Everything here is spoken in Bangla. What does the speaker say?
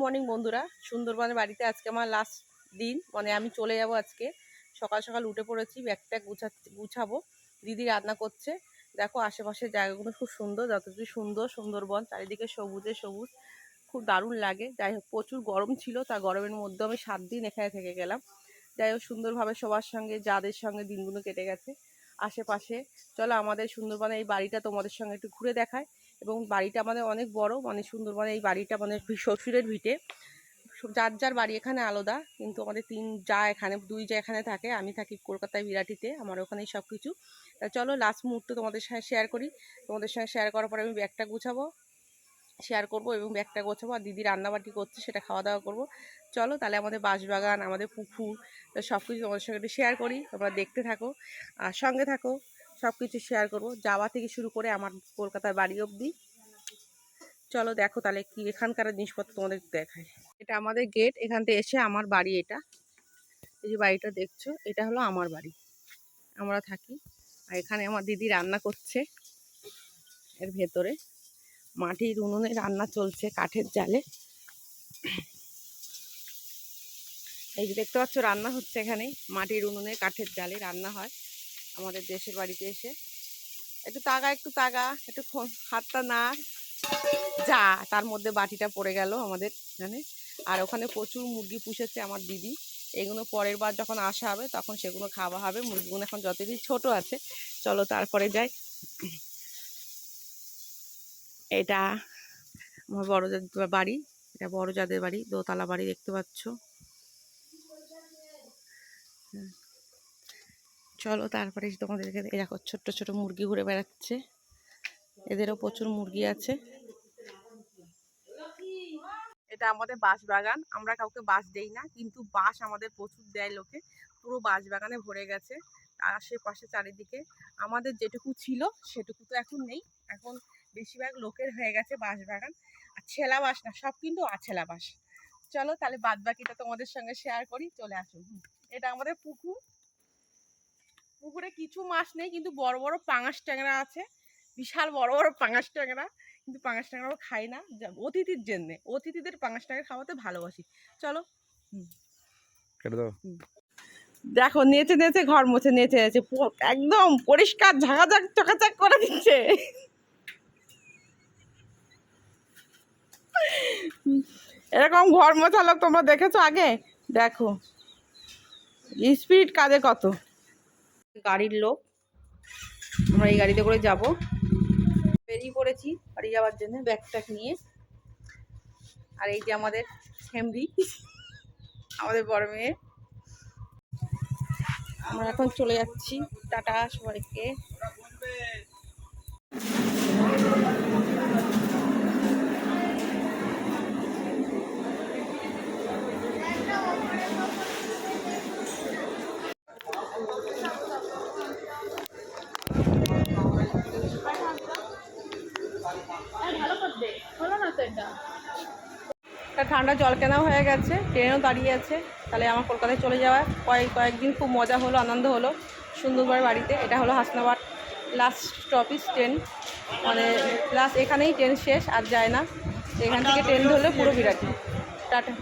মর্নিং বন্ধুরা। সুন্দরবনের বাড়িতে আজকে আমার লাস্ট দিন। মানে আমি চলে যাব আজকে। সকাল সকাল উঠে পড়েছি, ব্যাগটা গুছা, গুছাবো। দিদি রান্না করছে। দেখো, আশেপাশের জায়গাগুলো খুব সুন্দর যতটুকু সুন্দর সুন্দরবন, চারিদিকে সবুজে সবুজ। খুব দারুণ লাগে। যাই হোক, প্রচুর গরম ছিল, তা গরমের মধ্যে আমি সাত দিন এখানে থেকে গেলাম। যাই হোক, সুন্দরভাবে সবার সঙ্গে, যাদের সঙ্গে দিনগুলো কেটে গেছে, আশেপাশে। চলো, আমাদের সুন্দরবনে এই বাড়িটা তোমাদের সঙ্গে একটু ঘুরে দেখায়। এবং বাড়িটা আমাদের অনেক বড় মানে সুন্দরবনে এই বাড়িটা মানে শ্বশুরের ভিটে। যার যার বাড়ি এখানে আলাদা, কিন্তু আমাদের তিন যা এখানে, দুই যা এখানে থাকে, আমি থাকি কলকাতায় বিরাটিতে, আমার ওখানেই সব কিছু তা চলো লাস্ট মুহূর্ত তোমাদের সঙ্গে শেয়ার করি। তোমাদের সঙ্গে শেয়ার করার পরে আমি ব্যাগটা গুছাবো শেয়ার করব এবং ব্যাগটা গোছাবো, আর দিদি রান্নাবাটি করছে, সেটা খাওয়া দাওয়া করব। চলো, তাহলে আমাদের বাঁশবাগান, আমাদের পুকুর সব কিছু তোমাদের সঙ্গে শেয়ার করি, তোমরা দেখতে থাকো, আর সঙ্গে থাকো। সব কিছু শেয়ার করব। যাওয়া থেকে শুরু করে আমার কলকাতার বাড়ি অবধি। চলো দেখো তাহলে কি এখানকার জিনিসপত্র তোমাদের দেখায় এটা আমাদের গেট এখান থেকে এসে আমার বাড়ি এটা। এই যে বাড়িটা দেখছ, এটা হলো আমার বাড়ি। আমরা থাকি। আর এখানে আমার দিদি রান্না করছে এর ভেতরে। মাটির উনুনে রান্না চলছে কাঠের জালে। এই যে দেখতে পাচ্ছ, রান্না হচ্ছে এখানে। মাটির উনুনে কাঠের জালে রান্না হয়। আমাদের দেশের বাড়িতে এসে। একটু তাগা একটু তাগা, একটু হাতটা না, যা, তার মধ্যে বাটিটা পড়ে গেল আমাদের এখানে। আর ওখানে প্রচুর মুরগি পুষেছে আমার দিদি। এগুলো পরের বার যখন আসা হবে, তখন সেগুলো খাওয়া হবে। মুরগিগুলো এখন যতদিন ছোট আছে, চলো তারপরে যাই। এটা আমার বড় যাদের বাড়ি, এটা বড় যাদের বাড়ি, দোতলা বাড়ি দেখতে পাচ্ছ। হুম। চলো তারপরে তোমাদেরকে এরকম ছোট্ট ছোট মুরগি ঘুরে বেড়াচ্ছে। এদেরও প্রচুর মুরগি আছে। এটা আমাদের বাঁশ বাগান, আমরা কাউকে বাঁশ দেই না, কিন্তু বাঁশ আমাদের প্রচুর দেয় লোকে। পুরো বাঁশ বাগানে ভরে গেছে আর আশেপাশে চারিদিকে। আমাদের যেটুকু ছিল, সেটুকু তো এখন নেই। এখন বেশিরভাগ লোকের হয়ে গেছে বাঁশ বাগান। আর ছেলা বাঁশ না, সব কিন্তু আছেলা বাঁশ। চলো তাহলে বাদ বাকিটা তোমাদের সঙ্গে শেয়ার করি, চলে আসুন এটা আমাদের পুকুর। পুকুরে কিছু মাছ নেই কিন্তু বড় বড় পাঙাশ ট্যাংরা আছে। বিশাল বড় বড় পাঙাশ ট্যাংরা। কিন্তু পাঙাশ ট্যাংরাও খাই না। অতিথির জন্যে। অতিথিদের পাঙাশ ট্যাংরা খাওয়াতে ভালোবাসি। চলো কেটে দাও। দেখো নেচে নেচে ঘর মুছে নেচে নেচে একদম পরিষ্কার ঝাঁকাঝাক চকাচাক করে দিচ্ছে। এরকম ঘর মোছা লোক তোমরা দেখেছ আগে? দেখো স্পিড কাজে কত। গাড়ির লোক। আমরা এই গাড়িতে করে যাব। বেরিয়ে পড়েছি বাড়ি যাওয়ার জন্য ব্যাগ ট্যাগ নিয়ে। আর এই যে আমাদের ফ্যামিলি আমাদের বড় মেয়ে। আমরা এখন চলে যাচ্ছি টাটা সবাইকে। একটা ঠান্ডা জল কেনাও হয়ে গেছে, ট্রেনও দাঁড়িয়ে আছে। তাহলে আমার কলকাতায় চলে যাওয়া কয়েক, কয়েকদিন খুব মজা হলো, আনন্দ হলো সুন্দরবনের বাড়িতে। এটা হলো হাসনাবাদ লাস্ট স্টপিস ট্রেন মানে লাস্ট এখানেই ট্রেন শেষ আর যায় না। এখান থেকে ট্রেন ধরলে পুরো বিরাটি। টাটা।